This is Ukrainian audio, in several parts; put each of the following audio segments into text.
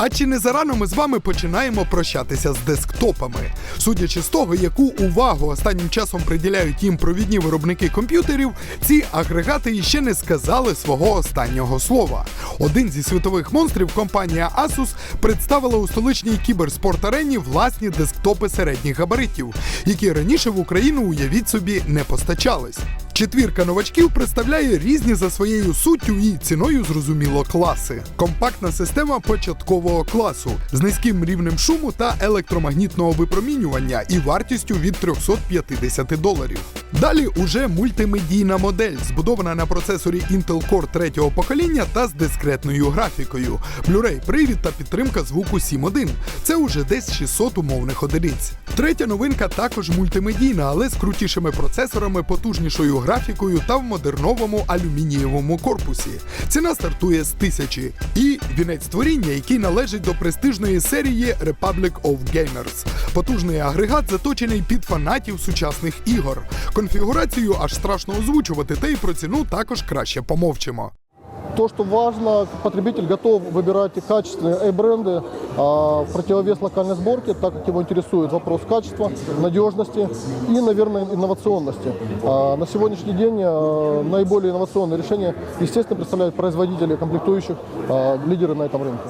А чи не зарано ми з вами починаємо прощатися з десктопами? Судячи з того, яку увагу останнім часом приділяють їм провідні виробники комп'ютерів, ці агрегати іще не сказали свого останнього слова. Один зі світових монстрів, компанія Asus, представила у столичній кіберспорт арені власні десктопи середніх габаритів, які раніше в Україну, уявіть собі, не постачались. Четвірка новачків представляє різні за своєю суттю і ціною зрозуміло класи. Компактна система початкового класу з низьким рівнем шуму та електромагнітного випромінювання і вартістю від 350 доларів. Далі уже мультимедійна модель, збудована на процесорі Intel Core третього покоління та з дискретною графікою, Blu-ray привід та підтримка звуку 7.1. Це уже десь 600 умовних одиниць. Третя новинка також мультимедійна, але з крутішими процесорами, потужнішою графікою та в модерновому алюмінієвому корпусі. Ціна стартує з тисячі. І вінець творіння, який належить до престижної серії Republic of Gamers. Потужний агрегат заточений під фанатів сучасних ігор. Конфігурацію аж страшно озвучувати, та й про ціну також краще помовчимо. То, что важно, потребитель готов выбирать качественные A-бренды а, в противовес локальной сборке, так как его интересует вопрос качества, надежности и, наверное, инновационности. А, на сегодняшний день а, наиболее инновационные решения, естественно, представляют производители комплектующих, а, лидеры на этом рынке.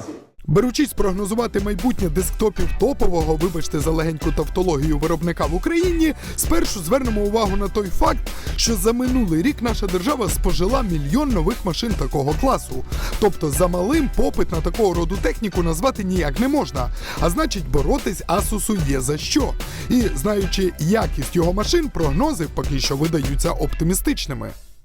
Беручись прогнозувати майбутнє десктопів топового, вибачте за легеньку тавтологію виробника в Україні, спершу звернемо увагу на той факт, що за минулий рік наша держава спожила мільйон нових машин такого класу. Тобто за малим попит на такого роду техніку назвати ніяк не можна. А значить, боротись Асусу є за що. І знаючи якість його машин, прогнози поки що видаються оптимістичними.